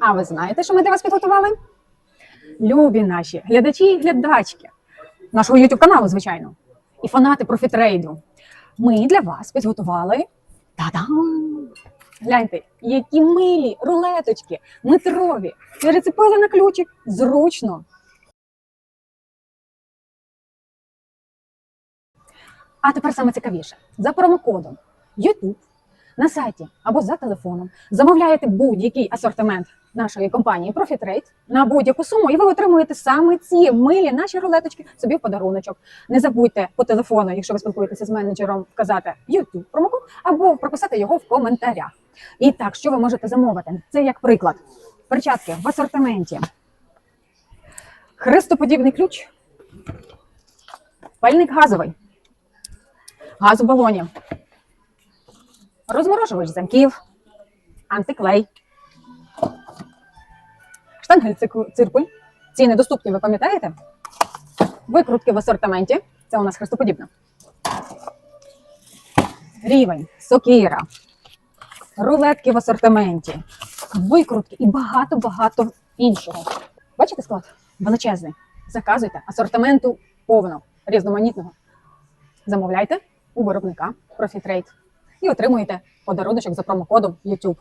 А ви знаєте, що ми для вас підготували? Любі наші глядачі і глядачки нашого YouTube каналу, звичайно, і фанати профітрейду. Ми для вас підготували та-дам! Гляньте, які милі рулеточки, метрові. Перецепили на ключик зручно. А тепер саме цікавіше. За промокодом YouTube на сайті або за телефоном замовляєте будь-який асортимент нашої компанії ProfitRate на будь-яку суму, і ви отримуєте саме ці милі наші рулеточки собі в подаруночок. Не забудьте по телефону, якщо ви спілкуєтеся з менеджером, вказати YouTube промокод або прописати його в коментарях. І так, що ви можете замовити? Це як приклад. Перчатки в асортименті. Хрестоподібний ключ. Пальник газовий. Газ у балоні. Розморожувач замків. Антиклей. Штангель цику- циркуль. Ціни доступні, ви пам'ятаєте? Викрутки в асортименті. Це у нас хрестоподібно. Рівень, сокира, рулетки в асортименті, викрутки і багато-багато іншого. Бачите склад? Величезний. Заказуйте асортименту повно, різноманітного. Замовляйте у виробника ProfitRate і отримуєте подаруночок за промокодом YouTube.